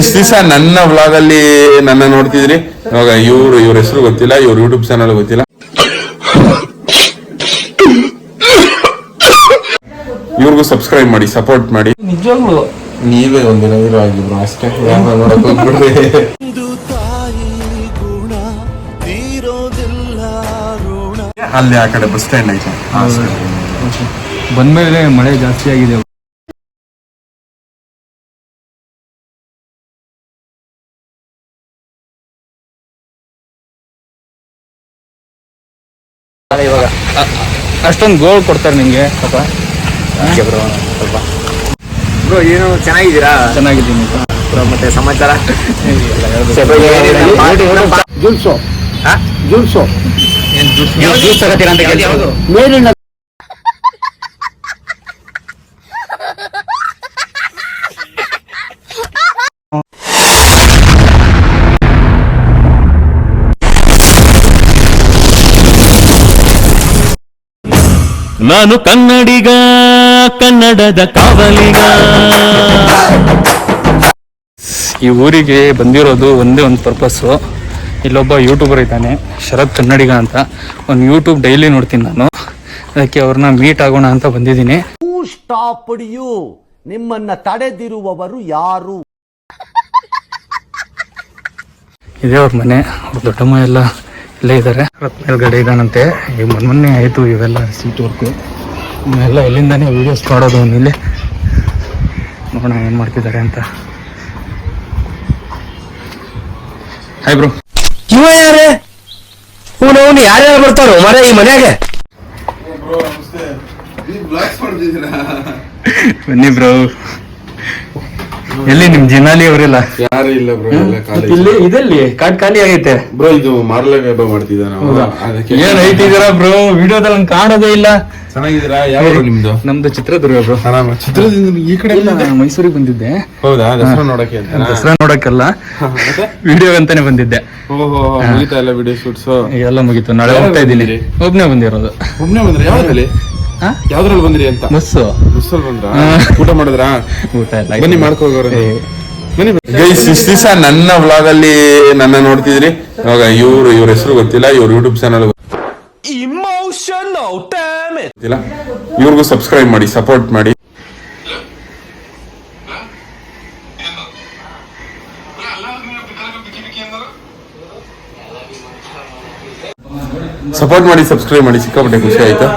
ಇಷ್ಟ ದಿವಸ ನನ್ನ ವ್ಲಾಗ್ ಅಲ್ಲಿ ನನ್ನ ನೋಡ್ತಿದ್ರಿ. ಇವಾಗ ಇವ್ರು ಇವ್ರ ಹೆಸರು ಗೊತ್ತಿಲ್ಲ ಇವ್ರ ಯೂಟ್ಯೂಬ್ ಚಾನಲ್ ಗೊತ್ತಿಲ್ಲ. ಇವ್ರಿಗೂ ಸಬ್ಸ್ಕ್ರೈಬ್ ಮಾಡಿ ಸಪೋರ್ಟ್ ಮಾಡಿ. ನಿಜವಾಗ್ಲು. ನೀವೇ ಒಂದಿನ ಇರೋ ಆಗಿಬ್ರು ಅಷ್ಟೇ. ನೋಡಕ್ ಹೋಗ್ಬಿಡ್ರಿ. ಅಲ್ಲಿ ಆ ಕಡೆ ಬಸ್ ಸ್ಟ್ಯಾಂಡ್ ಐತೆ. ಬಂದ್ಮೇಲೆ ಮಳೆ ಜಾಸ್ತಿ ಆಗಿದೆ. ಅಷ್ಟೊಂದು ಗೋಲ್ ಕೊಡ್ತಾರೆ ನಿಮಗೆ ಪಾಪ ಬ್ರೋ ಸ್ವಲ್ಪ. ಬ್ರೋ ಏನು ಚೆನ್ನಾಗಿದ್ದೀರಾ? ಚೆನ್ನಾಗಿದ್ದೀನಿ ಬ್ರೋ ಮತ್ತೆ ಸಮಾಚಾರ? ಜುಲ್ಸೋ ಹಾ? ಜುಲ್ಸೋ ಜ್ಯೂಸ್ ತಗೋತೀರಾ ಅಂತ ಕೇಳ್ತಿರೋದು ಮೇಲಿನ ನಾನು ಕನ್ನಡಿಗ ಕನ್ನಡದ ಕಾವಲಿಗ. ಈ ಊರಿಗೆ ಬಂದಿರೋದು ಒಂದೇ ಒಂದು ಪರ್ಪಸ್ಸು. ಇಲ್ಲೊಬ್ಬ ಯೂಟ್ಯೂಬರ್ ಇದ್ದಾನೆ ಶರತ್ ಕನ್ನಡಿಗ ಅಂತ. ಒಂದು ಯೂಟ್ಯೂಬ್ ಡೈಲಿ ನೋಡ್ತೀನಿ ನಾನು. ಅದಕ್ಕೆ ಅವ್ರನ್ನ ಮೀಟ್ ಆಗೋಣ ಅಂತ ಬಂದಿದ್ದೀನಿ. ಸ್ಟಾಪ್ ಯು ನಿಮ್ಮನ್ನ ತಡೆದಿರುವವರು ಯಾರು? ಇದೇ ಅವ್ರ ಮನೆ ಅವ್ರ ದೊಡ್ಡಮ್ಮ ಎಲ್ಲ. ಇಲ್ಲೇ ಇದ್ದಾರೆ ಮೇಲ್ಗಡೆ ಇದಾನಂತೆ. ಈಗ ಮೊನ್ನೆ ಮೊನ್ನೆ ಆಯಿತು ಇವೆಲ್ಲ ಸೀಟ್ ವರ್ಕು. ಎಲ್ಲ ಇಲ್ಲಿಂದಾನೇ ವೀಡಿಯೋಸ್ ಮಾಡೋದು ಅವ್ನು ಇಲ್ಲಿ ನೋಡೋಣ ಏನು ಮಾಡ್ತಿದ್ದಾರೆ ಅಂತ. ಹಾಯ್ ಬ್ರೋ ಇವ ಯಾರೇ? ಅವ್ನು ಯಾರ್ಯಾರು ಬರ್ತಾರೋ? ಮರ ಈ ಮನ್ಯಾಗೆ? ಬನ್ನಿ ಬ್ರೋ ಎಲ್ಲಿ ನಿಮ್ ಜಿನಾಲಿ ಅವರಿಲ್ಲ? ಯಾರು ಇಲ್ಲ ಬ್ರೋ ಎಲ್ಲ ಕಾಲೇಜ್ ಇಲ್ಲಿ ಇದೆಲ್ಲಿ? ಕಾಡ್ ಖಾಲಿ ಆಗೈತೆ. ಬ್ರೋ ಇದು ಮಾರ್ಲಗೆ ಹಬ್ಬ ಮಾಡ್ತಿದ್ದ ನಾವು. ಅದಕ್ಕೆ ಏನ್ ಬ್ರೋ ವಿಡಿಯೋದಲ್ಲಿ ನಂಗೆ ಕಾಣೋದೇ ಇಲ್ಲ. ಚೆನ್ನಾಗಿದ್ದೀರಾ? ಯಾವ ಊರು ನಿಮ್ದು? ನಮ್ದು ಚಿತ್ರದುರ್ಗ ಬ್ರೋ ಚಿತ್ರದಿಂದ ಈ ಕಡೆ ಇಲ್ಲ ಮೈಸೂರಿಗೆ ಬಂದಿದ್ದೆ. ಹೌದಾ? ದಸರಾ ನೋಡಕ್ಕೆ ಅಂತ ದಸರಾ ನೋಡಕ್ಕಲ್ಲ. ವಿಡಿಯೋ ಅಂತಾನೆ ಬಂದಿದ್ದೆ. ಓಹೋ ಮುಗಿತಾ ಎಲ್ಲ ವಿಡಿಯೋ ಶೂಟ್ಸ್ ಎಲ್ಲ ಮುಗಿತು. ನಾಳೆ ಹೋಗ್ತಾ ಇದ್ದೀನಿ. ಒಬ್ನೇ ಬಂದಿರೋದು. ಒಬ್ನೇ ಬಂದ್ರೆ? ಯಾವ್ದ್ರಲ್ಲಿ? ಯಾವ್ದ್ರಲ್ಲಿ ಬಂದ್ರಿ ಅಂತ? ಬಸ್ಸು ಬಸ್ಸಲ್ಲಿ ಬಂದ್ರ? ಊಟ ಮಾಡಿದ್ರಾ? ಊಟ ಬನ್ನಿ ಮಾಡ್ಕೋಗೋರ ಗೈಸ್ ಇಷ್ಟ ದಿವಸ ನನ್ನ ವ್ಲಾಗ್ ಅಲ್ಲಿ ನನ್ನ ನೋಡ್ತಿದ್ರಿ. ಇವಾಗ ಇವ್ರು ಇವ್ರ ಹೆಸರು ಗೊತ್ತಿಲ್ಲ ಇವ್ರ ಯೂಟ್ಯೂಬ್ ಚಾನಲ್ ಗೊತ್ತಿಲ್ಲ. ಇವ್ರಿಗೂ ಸಬ್ಸ್ಕ್ರೈಬ್ ಮಾಡಿ ಸಪೋರ್ಟ್ ಮಾಡಿ. ಸಪೋರ್ಟ್ ಮಾಡಿ ಸಬ್ಸ್ಕ್ರೈಬ್ ಮಾಡಿ. ಸಿಕ್ಕಾಪಟ್ಟೆ ಖುಷಿ ಆಯ್ತಾ.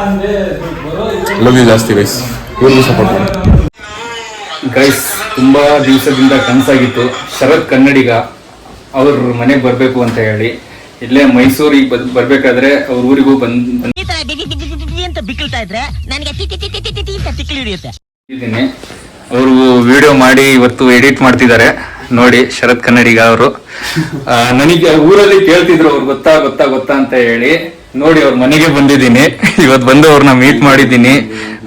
ಲವ್ ಯು ಜಾಸ್ತಿ ಗೈಸ್ ಇವ್ರಿಗೂ ಸಪೋರ್ಟ್ ಮಾಡಿ. ಗೈಸ್ ತುಂಬಾ ದಿವಸದಿಂದ ಕನಸಾಗಿತ್ತು. ಶರತ್ ಕನ್ನಡಿಗ ಅವ್ರ ಮನೆಗೆ ಬರ್ಬೇಕು ಅಂತ ಹೇಳಿ. ಇಲ್ಲೇ ಮೈಸೂರಿಗೆ ಬದ್- ಬರ್ಬೇಕಾದ್ರೆ ಅವ್ರ ಊರಿಗೂ ಬಂದ್ ಅಂತ ಬಿಕ್ಕಳ್ತಾ ಇದ್ರೆ ನನಗೆ ಹಿಡಿಯುತ್ತೆ. ಬಂದಿದ್ದೀನಿ ಅವರು ವಿಡಿಯೋ ಮಾಡಿ ಇವತ್ತು ಎಡಿಟ್ ಮಾಡ್ತಿದ್ದಾರೆ. ನೋಡಿ ಶರತ್ ಕನ್ನಡಿಗ ಅವರು. ನನಗೆ ಊರಲ್ಲಿ ಕೇಳ್ತಿದ್ರು ಅವ್ರು ಗೊತ್ತಾ ಗೊತ್ತಾ ಗೊತ್ತಾ ಅಂತ ಹೇಳಿ. ನೋಡಿ, ಅವ್ರ ಮನೆಗೆ ಬಂದಿದ್ದೀನಿ. ಇವತ್ತು ಬಂದು ಅವ್ರನ್ನ ಮೀಟ್ ಮಾಡಿದ್ದೀನಿ.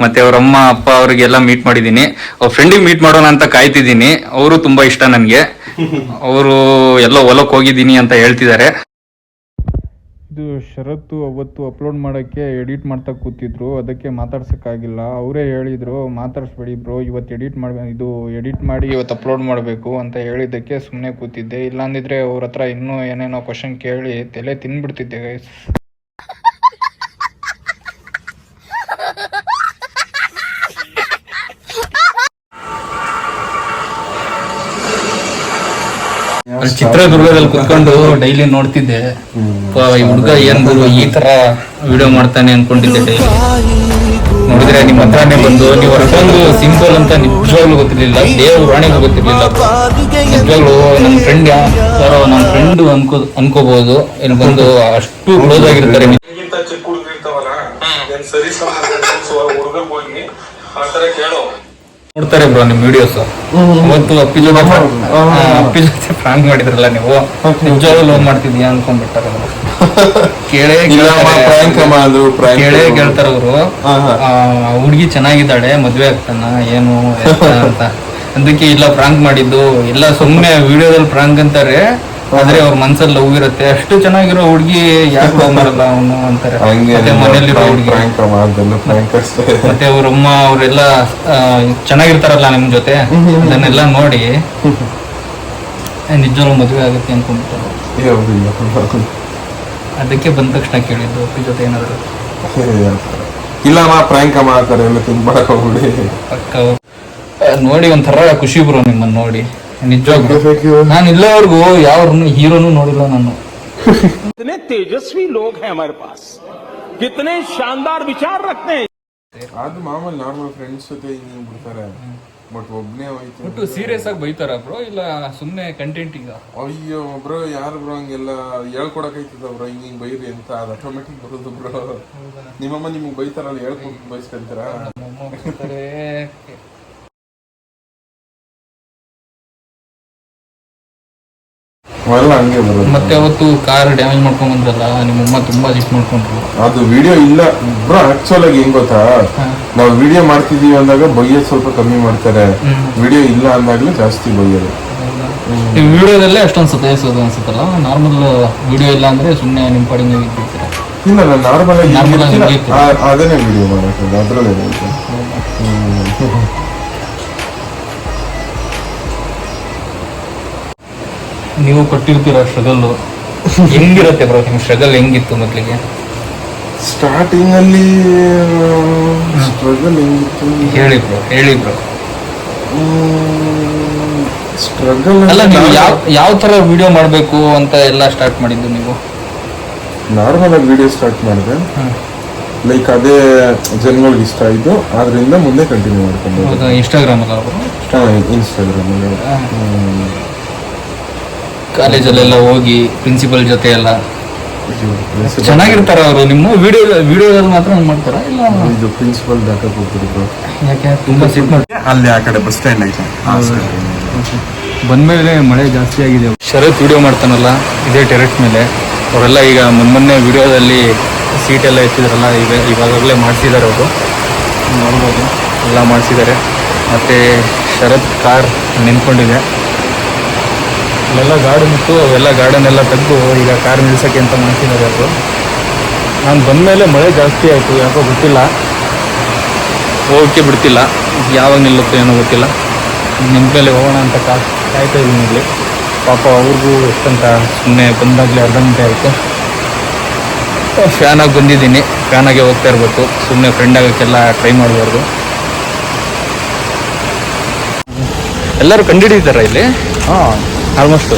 ಮತ್ತೆ ಅವ್ರ ಅಮ್ಮ, ಅಪ್ಪ ಅವ್ರಿಗೆಲ್ಲ ಮೀಟ್ ಮಾಡಿದ್ದೀನಿ. ಅವ್ರ ಫ್ರೆಂಡಿಗೆ ಮೀಟ್ ಮಾಡೋಣ ಅಂತ ಕಾಯ್ತಿದ್ದೀನಿ. ಅವರು ತುಂಬಾ ಇಷ್ಟ ನನಗೆ. ಅವರು ಎಲ್ಲ ಹೊಲಕ್ಕೆ ಹೋಗಿದ್ದೀನಿ ಅಂತ ಹೇಳ್ತಿದ್ದಾರೆ. ಇದು ಶರತ್ತು ಅವತ್ತು ಅಪ್ಲೋಡ್ ಮಾಡೋಕ್ಕೆ ಎಡಿಟ್ ಮಾಡ್ತಾ ಕೂತಿದ್ರು. ಅದಕ್ಕೆ ಮಾತಾಡ್ಸೋಕ್ಕಾಗಿಲ್ಲ. ಅವರೇ ಹೇಳಿದರು, ಮಾತಾಡಿಸ್ಬೇಡಿ ಬ್ರೋ ಇವತ್ತು ಎಡಿಟ್ ಮಾಡಬೇಕು ಇದು ಎಡಿಟ್ ಮಾಡಿ ಇವತ್ತು ಅಪ್ಲೋಡ್ ಮಾಡಬೇಕು ಅಂತ ಹೇಳಿದ್ದಕ್ಕೆ ಸುಮ್ಮನೆ ಕೂತಿದ್ದೆ. ಇಲ್ಲಾಂದಿದ್ರೆ ಅವ್ರ ಹತ್ರ ಇನ್ನೂ ಏನೇನೋ ಕ್ವಶನ್ ಕೇಳಿ ತಲೆ ತಿನ್ಬಿಡ್ತಿದ್ದೆ ಗೈಸ್ ಅಲ್ಲಿ ಚಿತ್ರದುರ್ಗದಲ್ಲಿ ಕುತ್ಕೊಂಡು ಡೈಲಿ ನೋಡ್ತಿದ್ದೆ. ಈ ಹುಡುಗ ಏನ್ ಗುರು, ಈ ತರ ವಿಡಿಯೋ ಮಾಡ್ತಾನೆ ಅನ್ಕೊಂಡಿದ್ದೆ ಡೈಲಿ. ನೋಡಿದ್ರೆ ನಿಮ್ಮ ಹತ್ರನೇ ಬಂದು, ನೀವು ಅಷ್ಟೊಂದು ಸಿಂಪಲ್ ಅಂತ ನಿಜವಾಗ್ಲೂ ಗೊತ್ತಿರ್ಲಿಲ್ಲ, ದೇವ್ರ ರಾಣಿಗೂ ಗೊತ್ತಿರ್ಲಿಲ್ಲ. ನಿಜವಾಗ್ಲು ನಮ್ ಫ್ರೆಂಡ್ ಯಾರೋ ನಮ್ ಫ್ರೆಂಡ್ ಅನ್ಕೋ ಅನ್ಕೋಬಹುದು ಇಲ್ಲಿ ಬಂದು ಅಷ್ಟು ಕ್ಲೋಸ್ ಆಗಿರ್ತಾರೆ. ಸರಿ ಹುಡುಗರಿಗೆ ಹೋಗಿ ಆ ಕೇಳೋ. ನೋಡ್ತಾರೆ ಬ್ರೋ ನಿಮ್ ವಿಡಿಯೋಸ್ ಅವತ್ತು ಅಪ್ಪಿ ಜೊತೆ ಅಪ್ಪಿ ಜೊತೆ ಪ್ರಾಂಕ್ ಮಾಡಿದ್ರಲ್ಲ ನೀವು? ನಿಜವಾಗ್ಲೂ ಲೋನ್ ಮಾಡ್ತಿದ್ಯಾ ಅನ್ಕೊಂಡ್ಬಿಟ್ಟಾರೆ. ಕೇಳೇ. ಕೇಳೇ ಕೇಳ್ತಾರ ಅವರು ಹುಡುಗಿ ಚೆನ್ನಾಗಿದ್ದಾಳೆ ಮದ್ವೆ ಆಗ್ತಾನ ಏನು ಅಂತ. ಅದಕ್ಕೆ ಇಲ್ಲ ಪ್ರಾಂಕ್ ಮಾಡಿದ್ದು. ಇಲ್ಲ ಸುಮ್ಮನೆ ವಿಡಿಯೋದಲ್ಲಿ ಪ್ರಾಂಕ್ ಅಂತಾರೆ. ಆದ್ರೆ ಅವ್ರ ಮನ್ಸಲ್ಲಿ ಲವ್ ಇರುತ್ತೆ. ಅಷ್ಟು ಚೆನ್ನಾಗಿರೋ ಹುಡುಗಿ ಯಾಕೆ ಮಾಡಲ್ಲ ಅವನು ಅಂತಾರೆ. ಮತ್ತೆ ಹುಡುಗಿ. ಮತ್ತೆ ಅವ್ರ ಅಮ್ಮ ಅವರೆಲ್ಲ ಚೆನ್ನಾಗಿರ್ತಾರಲ್ಲ ನಿಮ್ ಜೊತೆ? ಅದನ್ನೆಲ್ಲ ನೋಡಿ. ನಿಜವಾಗ್ಲೂ ಮದುವೆ ಆಗುತ್ತೆ ಅನ್ಕೊಂಡ್ಬಿಟ್ಟು. ಅದಕ್ಕೆ ಬಂದ ತಕ್ಷಣ ಕೇಳಿದ್ದು ಅಪ್ಪಿ ಜೊತೆ ಏನಾದ್ರು. ಇಲ್ಲಮ್ಮ ಪ್ರಾಯಂಕ ಮಾಡ್ತಾರೆ ಎಲ್ಲ ನೋಡಿ ಒಂಥರ ಖುಷಿ ಬರೋ ನಿಮ್ಮನ್ನ ನೋಡಿ. ನಿಜವಾಗ್ಲೂ. ನಾನು ಇಲ್ಲವರೆಗೂ ಯಾವ ಹೀರೋನು ನೋಡಿಲ್ಲ ನಾನು. ಇತನೆ ತೇಜಸ್ವಿ ಲೋಕ ಹೈ ಹಮಾರೆ ಪಾಸ್ ಕಿತನೆ ಶಾನದಾರ್ ವಿಚಾರ ರಖತೆ ಅದು ಮಾಮೂಲಿ ನಾರ್ಮಲ್ ಫ್ರೆಂಡ್ಸ್ ಜೊತೆ ಹಿಂಗೆ ಬಿಡ್ತಾರೆ. ಬಟ್ ಒಬ್ನೇ ಹೋಯ್ತು ಒಟ್ಟು ಸೀರಿಯಸ್ ಆಗಿ ಬೈತಾರ ಬ್ರೋ ಇಲ್ಲ ಸುಮ್ಮನೆ ಕಂಟೆಂಟ್ ಈಗ? ಅಯ್ಯೋ ಬ್ರೋ ಯಾರು ಬ್ರೋ ಹಂಗೆಲ್ಲ ಹೇಳ್ಕೊಡಕ್ ಐತದ ಬ್ರೋ ಹಿಂಗ್ ಹಿಂಗ್ ಅಂತ ಅದು ಆಟೋಮೆಟಿಕ್ ಬರೋದು ಬ್ರೋ ನಿಮ್ಮಮ್ಮ ನಿಮ್ಗೆ ಬೈತಾರಲ್ಲ ಹೇಳ್ಕೊಟ್ಟು ಬಯಸ್ಕೊಂತೀರಾ ಅವೆಲ್ಲ ಹಂಗೆ ಬರೋದು ಮತ್ತೆ ಅವತ್ತು ಕಾರ್ ಡ್ಯಾಮೇಜ್ ಮಾಡ್ಕೊಂಡ್ ಬಂದ್ರಲ್ಲ ನಿಮ್ಮಮ್ಮ ತುಂಬಾ ಜಿಟ್ ಮಾಡ್ಕೊಂಡ್ರು. ಅದು ವಿಡಿಯೋ ಇಲ್ಲ. ಬ್ರೋ ಆಕ್ಚುಲ್ ಆಗಿ ಹೆಂಗ್ ಗೊತ್ತಾ? ನಾವು ವಿಡಿಯೋ ಮಾಡ್ತಿದೀವಿ ಅಂದಾಗ ಬೈಯೋದು ಸ್ವಲ್ಪ ಕಮ್ಮಿ ಮಾಡ್ತಾರೆ. ವಿಡಿಯೋ ಇಲ್ಲ ಅಂದಾಗ್ಲೂ ಜಾಸ್ತಿ ಬೈಯೋದು. ಈ ವಿಡಿಯೋದಲ್ಲೇ ಅಷ್ಟೊಂದು ಸತಾಯಿಸೋದು ಅನ್ಸುತ್ತಲ್ಲ? ನಾರ್ಮಲ್ ವಿಡಿಯೋ ಇಲ್ಲ ಅಂದ್ರೆ ಸುಮ್ಮನೆ ನಿಮ್ಮ ಕಡೆ ನೀವು ಇಲ್ಲ ನಾನು ನಾರ್ಮಲ್ ಆಗಿ ಅದನ್ನೇ ವಿಡಿಯೋ ಮಾಡೋದು ಅದ್ರಲ್ಲೇ ನೀವು ಕೊಟ್ಟಿರ್ತೀರ ಸ್ಟ್ರಗಲ್ಲು ಹೆಂಗಿರುತ್ತೆ ಬ್ರೋ ನಿಮ್ಮ ಸ್ಟ್ರಗಲ್ ಹೆಂಗಿತ್ತು ಮೊದಲಿಗೆ? ಸ್ಟಾರ್ಟಿಂಗ್ ಅಲ್ಲಿ ಸ್ಟ್ರಗಲ್ ಹೆಂಗಿತ್ತು? ಹೇಳಿ ಬ್ರೋ ಹೇಳಿ ಬ್ರೋ ಸ್ಟ್ರಗಲ್ ಅಲ್ಲ ನೀವು ಯಾವ ಯಾವ ತರ ವಿಡಿಯೋ ಮಾಡಬೇಕು ಅಂತ ಎಲ್ಲ ಸ್ಟಾರ್ಟ್ ಮಾಡಿದ್ದು ನೀವು? ನಾರ್ಮಲ್ ಆಗಿ ವಿಡಿಯೋ ಸ್ಟಾರ್ಟ್ ಮಾಡಿದೆ. ಲೈಕ್ ಅದೇ ಜನಗಳಿಗೆ ಇಷ್ಟ ಆಯ್ತು. ಅದರಿಂದ ಮುಂದೆ ಕಂಟಿನ್ಯೂ ಮಾಡ್ಕೊಂಡು ಇನ್ಸ್ಟಾಗ್ರಾಮ್ ಇನ್ಸ್ಟಾಗ್ರಾಮ್ ಕಾಲೇಜಲ್ಲೆಲ್ಲ ಹೋಗಿ ಪ್ರಿನ್ಸಿಪಲ್ ಜೊತೆ ಎಲ್ಲ ಚೆನ್ನಾಗಿರ್ತಾರ ಅವರು. ನಿಮ್ಮ ವಿಡಿಯೋ ವಿಡಿಯೋದಲ್ಲಿ ಮಾತ್ರ ಹಂಗೆ ಮಾಡ್ತಾರ? ಇಲ್ಲ? ಇದು ಪ್ರಿನ್ಸಿಪಲ್ ಬ್ಯಾಕಪ್ ಹೋಗ್ತಿದ್ರು ಯಾಕೆ? ತುಂಬ ಸಿಟ್ ಅಲ್ಲಿ ಆ ಕಡೆ ಬಸ್ ಸ್ಟ್ಯಾಂಡ್ ಐತೆ. ಬಂದ್ಮೇಲೆ ಮಳೆ ಜಾಸ್ತಿ ಆಗಿದೆ. ಶರತ್ ವಿಡಿಯೋ ಮಾಡ್ತಾನಲ್ಲ ಇದೇ ಟೆರೆಟ್ ಮೇಲೆ. ಅವರೆಲ್ಲ ಈಗ ಮೊನ್ನೆ ಮೊನ್ನೆ ವಿಡಿಯೋದಲ್ಲಿ ಸೀಟ್ ಎಲ್ಲ ಎತ್ತಿದ್ರಲ್ಲ ಈಗ ಇವಾಗಲೇ ಮಾಡಿಸಿದ್ದಾರೆ ಅವರು. ನೋಡ್ಬೋದು. ಎಲ್ಲ ಮಾಡಿಸಿದ್ದಾರೆ. ಮತ್ತು ಶರತ್ ಕಾರ್ ನಿಂತ್ಕೊಂಡಿದೆ. ಅಲ್ಲೆಲ್ಲ ಗಾರ್ಡನ್ ಇತ್ತು ಅವೆಲ್ಲ ಗಾರ್ಡನ್ ಎಲ್ಲ ತೆಗೆದು ಈಗ ಕಾರ್ ನಿಲ್ಸೋಕ್ಕೆ ಅಂತ ಮಾಡ್ತಿದ್ದಾರೆ ಅದು ನಾನು ಬಂದಮೇಲೆ ಮಳೆ ಜಾಸ್ತಿ ಆಯಿತು ಯಾಕೋ ಗೊತ್ತಿಲ್ಲ. ಹೋಗೋಕ್ಕೆ ಬಿಡ್ತಿಲ್ಲ. ಯಾವಾಗ ನಿಲ್ಲುತ್ತೋ ಏನೋ ಗೊತ್ತಿಲ್ಲ. ನಿಮ್ಮ ಮೇಲೆ ಹೋಗೋಣ ಅಂತ ಕಾ ಕಾಯ್ತಾ ಇದ್ದೀನಿ ಇಲ್ಲಿ. ಪಾಪ ಅವ್ರಿಗೂ ಎಷ್ಟಂತ ಸುಮ್ಮನೆ ಬಂದಾಗಲೇ ಅರ್ಧ ಗಂಟೆ ಆಯಿತು. ಫ್ಯಾನಾಗಿ ಬಂದಿದ್ದೀನಿ. ಫ್ಯಾನಾಗೆ ಹೋಗ್ತಾ ಇರಬೇಕು. ಸುಮ್ಮನೆ ಫ್ರೆಂಡ್ ಆಗೋಕ್ಕೆಲ್ಲ ಟ್ರೈ ಮಾಡಬಾರ್ದು. ಎಲ್ಲರೂ ಕಂಡುಹಿಡಿತಾರ ಇಲ್ಲಿ? ಹಾಂ. ಆಲ್ಮೋಸ್ಟ್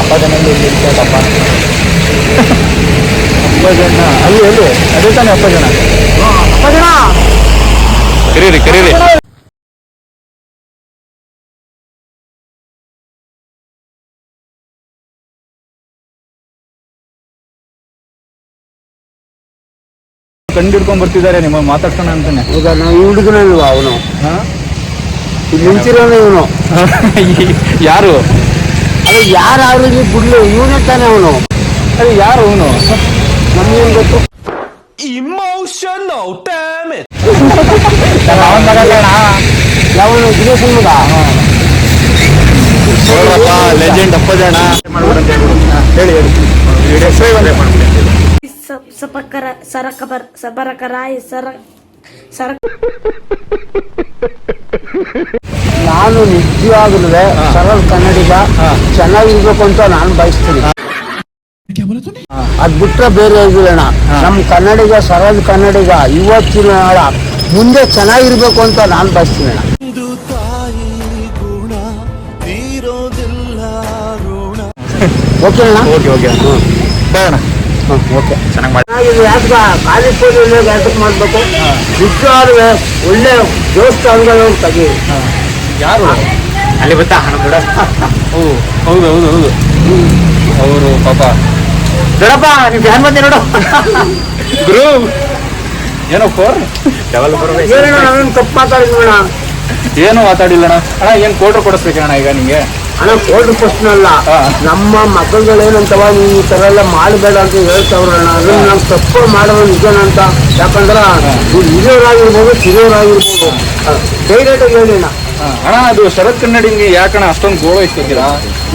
ಅಪ್ಪ ಜನ ಅಪ್ಪ ಅಪ್ಪ ಜನ ಅಲ್ಲಿ ಎಲ್ಲಿ ಅದೇ ತಾನೇ ಅಪ್ಪ ಜನ ಅಪ್ಪ ಜನ ಕರೀರಿ ಕರೀರಿ. ಕಂಡು ಹಿಡ್ಕೊಂಡ್ ಬರ್ತಿದ್ದಾರೆ ನಿಮ್ಮ ಮಾತಾಡ್ಸೋಣ ಅಂತಾನೆ. ಇವಾಗ ನಾವು ಈ ಹುಡುಗನಲ್ವಾ ಅವನು? ಇಲ್ಲಿ ಇವನು. ಯಾರು? ಅದು ಯಾರು ಆರೋಗ್ಯ ಬಿಡ್ಲು ಇವನೇ ತಾನೆ ಅವನು. ಯಾರು ಅವನು? ನಮ್ಗೇನು ಗೊತ್ತು? ಇಮೋಷನಲ್ ಯಾವ ಗಿರೇಶನ್ ಮಗ ನೋಡ್ರಪ್ಪ ಲೆಜೆಂಡ್ ಸಬರ ಸರ ಸರ ನಾನು ನಿಜವಾಗ್ಲೂ ಸರಳ ಕನ್ನಡಿಗ. ಚೆನ್ನಾಗಿರ್ಬೇಕು ಅಂತ ನಾನು ಬಯಸ್ತೀನಿ. ಅದ್ ಬಿಟ್ರೆ ಬೇರೆ ಇದಿಲ್ಲಣ್ಣ. ನಮ್ ಕನ್ನಡಿಗ ಸರಳ ಕನ್ನಡಿಗ ಇವತ್ತಿನ ನಾಳ ಮುಂದೆ ಚೆನ್ನಾಗಿರ್ಬೇಕು ಅಂತ ನಾನು ಬಯಸ್ತೀನಿ ಓಕೆ ಅಣ್ಣ? Okay okay. ಬೇಡ ಓಕೆ. ಚೆನ್ನಾಗಿದೆ. ಯಾಕೆ ಖಾಲಿ ಪೂಜೆ ಯಾಕೆ ಮಾಡ್ಬೇಕು? ನಿಜವಾಗ್ಲೂ ಒಳ್ಳೆ ದೇವಸ್ಥಾನಗಳು ತೆಗಿ ಯಾರು? ಅಲ್ಲಿ ಬರ್ತಾ ಹಣ ಬಿಡ ಓ ಹೌದು ಹೌದು ಹೌದು. ಅವರು ಪಾಪ. ದೊಡಪ್ಪ ನೀವು ಫ್ಯಾನ್ ಬಂದೆ ನೋಡು. ಗುರು ಏನೋ ಫೋರ್ ನಾವೇನು ತಪ್ಪು ಮಾತಾಡಿದ್ವಿ ಅಣ್ಣ ಏನು ಮಾತಾಡಿಲ್ಲ ಅಣ್ಣ ಏನು ಏನ್ ಕೋಟ್ರು ಕೊಡಿಸ್ಬೇಕಣ್ಣ ಈಗ ನಿಮಗೆ ಅಣ್ಣ ಕೋಲ್ಡ್ ಪ್ರಶ್ನೆ ಅಲ್ಲ. ನಮ್ಮ ಮಕ್ಕಳುಗಳೇನಂತವ ನೀವು ಈ ಥರ ಎಲ್ಲ ಮಾಡಬೇಡ ಅಂತ ಹೇಳ್ತಾವ್ರಣ್ಣ. ಅದನ್ನ ನಾವು ತಪ್ಪು ಮಾಡೋದು ನಿಜನ ಅಂತ ಯಾಕಂದ್ರೆ ನೀವು ಹಿರಿಯವರಾಗಿರ್ಬೋದು ಹಿರಿಯವರಾಗಿರ್ಬೋದು ಡೈರೆಕ್ಟ್ ಆಗಿ ಹೇಳಿ ಅಣ್ಣ. ಅಣ್ಣ ಅದು ಶರತ್ ಕನ್ನಡಿಗೆ ಯಾಕಣ ಅಷ್ಟೊಂದು ಗೋಳು ಇಟ್ಕೊತೀರಾ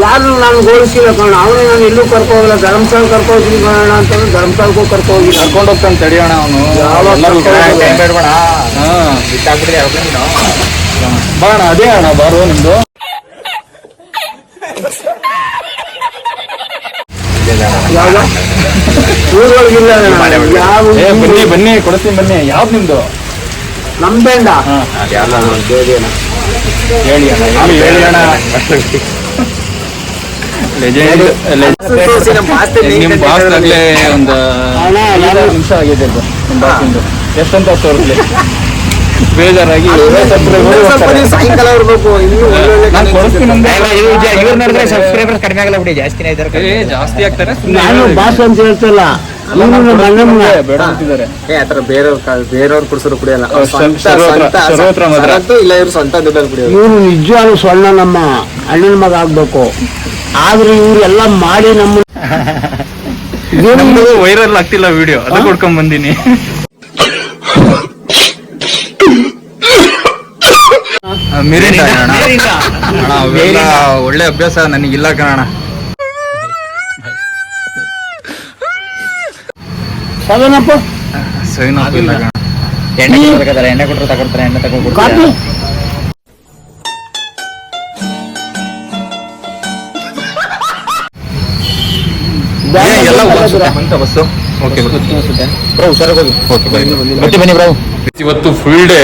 ಯಾರು ನಾನು ಗೋಳಿಸಿಲ್ಲ ಕಣ ಅವನೇ ನಾನು ಎಲ್ಲೂ ಕರ್ಕೊ ಹೋಗಿಲ್ಲ. ಧರ್ಮಸ್ಥಳ ಕರ್ಕೊ ಹೋಗ್ತೀನಿ ಕಣ ಅಂತಂದ್ರೆ ಧರ್ಮಸ್ಥಳಕ್ಕೂ ಕರ್ಕೊ ಹೋಗಿ ಕರ್ಕೊಂಡು ಹೋಗ್ತಾನೆ ತಡಿಯೋಣ ಅವನು. ಬಾಣ ಅದೇ ಅಣ್ಣ ಬಾರು ನಿಮ್ದು. ಯಾವ್ದು ಊರೊಳಗಿಲ್ಲ ಬನ್ನಿ ಬನ್ನಿ ಕೊಡ್ತೀನಿ ಬನ್ನಿ. ಯಾವ್ದು ನಿಮ್ದು? ಹೇಳಿ ಅಣ್ಣ ಹೇಳಿ ಹೇಳಿ. ಅಣ್ಣ. ಲೆಜೆಂಡ್ ನಿಮ್ ಬಾಸ್ ಆಗ್ಲೇ ಒಂದು ನಿಮಿಷ ಆಗಿದೆ ಬಾಸಿಂದು ಎಷ್ಟಂತ ತೋರಿಸ್ಲಿ? ಬೇಜಾರಾಗಿ ಸಾಯಂಕಾಲ ಬರ್ಬೇಕು. ಇವ್ರು ನೋಡಿದ್ರೆ ಸಬ್ಸ್ಕ್ರೈಬರ್ಸ್ ಕಡಿಮೆ ಆಗಲ್ಲ ಬಿಡಿ ಜಾಸ್ತಿನೇ ಇದ್ದಾರೆ ಜಾಸ್ತಿ ಆಗ್ತಾರೆ? ನಾನು. ಬಾಸ್ ಅಂತ ಹೇಳ್ತಿಲ್ಲ ಇವ್ರು ನಮ್ಮ ಬೇಡ ಅಂತಿದ್ದಾರೆ. ಏ ಆತರ ಬೇರೆಯವ್ರ ಬೇರೆಯವ್ರು ಕುಡ್ಸೋರು ಕುಡಿಯಲ್ಲ. ಅವ್ರು ಸ್ವಂತ- ಸರ್ವತ್ರ- ಸರ್ವತ್ರ ಸ್ವಂತ ಇಲ್ಲ ಇವ್ರು ಸ್ವಂತ ದುಡ್ಡಲ್ಲಿ ಕುಡಿಯೋದು ಇವ್ರು ನಿಜವಾಗ್ಲೂ ಸ್ವರ್ಣ ನಮ್ಮ ಅಣ್ಣನ ಮಗ ಆಗ್ಬೇಕು. ಆದ್ರೆ ಇವ್ರೆಲ್ಲ ಮಾಡಿ ನಮ್ಮ ನಮ್ದು ವೈರಲ್ ಆಗ್ತಿಲ್ಲ ವಿಡಿಯೋ ಅದು ಕೊಡ್ಕೊಂಡ್ ಬಂದಿನಿ. ಮಿರಿನ ಅಣ್ಣ? ಅವೆಲ್ಲ ಒಳ್ಳೆ ಅಭ್ಯಾಸ ನನಗಿಲ್ಲ ಕಣ ಸದನಪ್ಪ ಸೈನ್ ಇಲ್ಲ ಕಣ. ಎಣ್ಣೆ ಕೊಡ್ಬೇಕಾದ್ರೆ ಎಣ್ಣೆ ಕೊಟ್ಟರೆ ತಗೊಳ್ತಾರೆ ಎಣ್ಣೆ ತಗೊಂಡು ಕಾಪಿ ಏ, ಎಲ್ಲ ಓಡ್ಸುತ್ತೆ. ಬಂತ ಬಸ್ಸು? ಓಕೆ ಬನ್ನಿ ಬನ್ನಿ ಬ್ರೋ. ಇವತ್ತು ಫುಲ್ ಡೇ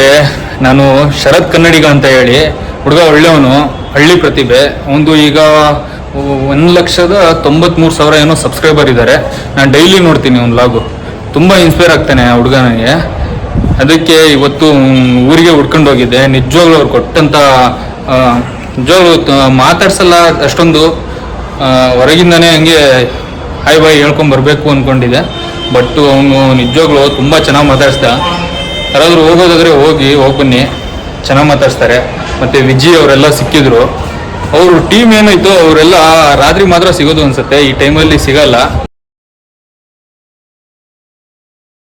ನಾನು ಶರತ್ ಕನ್ನಡಿಗ ಅಂತ ಹೇಳಿ ಹುಡುಗ ಒಳ್ಳೆಯವನು ಹಳ್ಳಿ ಪ್ರತಿಭೆ. ಒಂದು ಈಗ ಒಂದು ಲಕ್ಷದ ತೊಂಬತ್ಮೂರು ಸಾವಿರ ಏನೋ ಸಬ್ಸ್ಕ್ರೈಬರ್ ಇದ್ದಾರೆ. ನಾನು ಡೈಲಿ ನೋಡ್ತೀನಿ ಒಂದು ಲಾಗು ತುಂಬ ಇನ್ಸ್ಪೈರ್ ಆಗ್ತಾನೆ ಆ ಹುಡುಗ ನನಗೆ. ಅದಕ್ಕೆ ಇವತ್ತು ಊರಿಗೆ ಹುಡ್ಕೊಂಡು ಹೋಗಿದ್ದೆ. ನಿಜವಾಗ್ಲೂ ಅವ್ರು ಕೊಟ್ಟಂತ ನಿಜವಾಗ್ಲು ಮಾತಾಡ್ಸಲ್ಲ ಅಷ್ಟೊಂದು. ಹೊರಗಿಂದಾನೆ ಹಂಗೆ ಹಾಯ್ ಬಾಯ್ ಹೇಳ್ಕೊಂಡ್ ಬರ್ಬೇಕು ಅನ್ಕೊಂಡಿದ್ದೆ. ಬಟ್ ಅವನು ನಿಜವಾಗ್ಲು ತುಂಬಾ ಚೆನ್ನಾಗಿ ಮಾತಾಡ್ಸ್ದ. ಯಾರಾದ್ರೂ ಹೋಗೋದಾದ್ರೆ ಹೋಗಿ, ಹೋಗ್ ಬನ್ನಿ. ಚೆನ್ನಾಗಿ ಮಾತಾಡ್ಸ್ತಾರೆ. ಮತ್ತೆ ವಿಜಿ ಅವರೆಲ್ಲ ಸಿಕ್ಕಿದ್ರು. ಅವ್ರ ಟೀಮ್ ಏನಾಯ್ತು, ಅವರೆಲ್ಲ ರಾತ್ರಿ ಮಾತ್ರ ಸಿಗೋದು ಅನ್ಸುತ್ತೆ. ಈ ಟೈಮಲ್ಲಿ ಸಿಗಲ್ಲ.